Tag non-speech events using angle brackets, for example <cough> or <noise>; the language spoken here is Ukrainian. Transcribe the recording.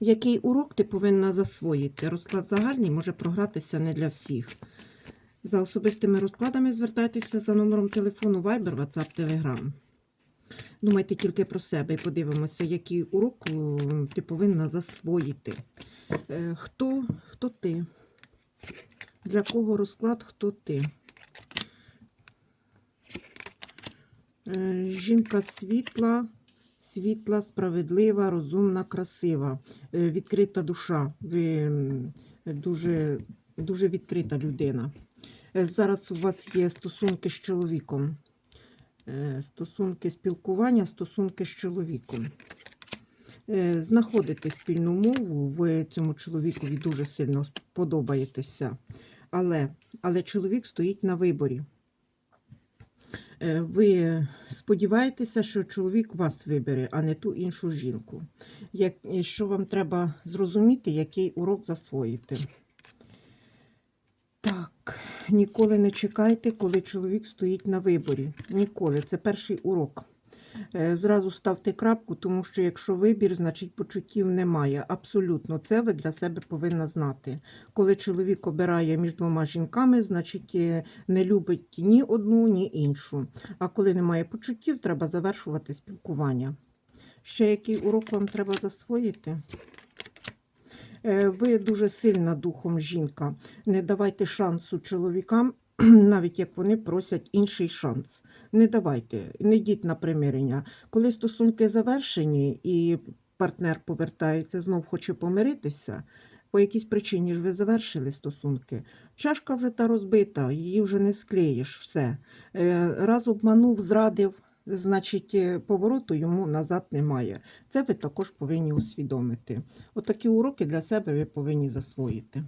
Який урок ти повинна засвоїти? Розклад загальний може програтися не для всіх. За особистими розкладами звертайтеся за номером телефону Viber, WhatsApp, Telegram. Думайте тільки про себе і подивимося, який урок ти повинна засвоїти. Е, Хто, хто ти? Для кого розклад, хто ти? Е, Жінка світла, світла, справедлива, розумна, красива, Е, відкрита душа. Ви дуже, дуже відкрита людина. Е, Зараз у вас є стосунки з чоловіком. Е, Стосунки спілкування, стосунки з чоловіком. Знаходите спільну мову, ви цьому чоловікові дуже сильно подобаєтеся. Але, але чоловік стоїть на виборі. Е, Ви сподіваєтеся, що чоловік вас вибере, а не ту іншу жінку. Як, що вам треба зрозуміти, який урок засвоїти? Так, ніколи не чекайте, коли чоловік стоїть на виборі. Ніколи. Це перший урок. Е, Зразу ставте крапку, тому що якщо вибір, значить почуттів немає. Абсолютно, це ви для себе повинна знати. Коли чоловік обирає між двома жінками, значить е, не любить ні одну, ні іншу. А коли немає почуттів, треба завершувати спілкування. Ще який урок вам треба засвоїти? Е, Ви дуже сильна духом жінка. Не давайте шансу чоловікам, <clears throat> навіть як вони просять інший шанс. Не давайте, не йдіть на примирення. Коли стосунки завершені і партнер повертається, знов хоче помиритися. По якійсь причині ж ви завершили стосунки. Чашка вже та розбита, її вже не склеїш, все. Е, Раз обманув, зрадив, значить, е, повороту йому назад немає. Це ви також повинні усвідомити. Отакі уроки для себе ви повинні засвоїти.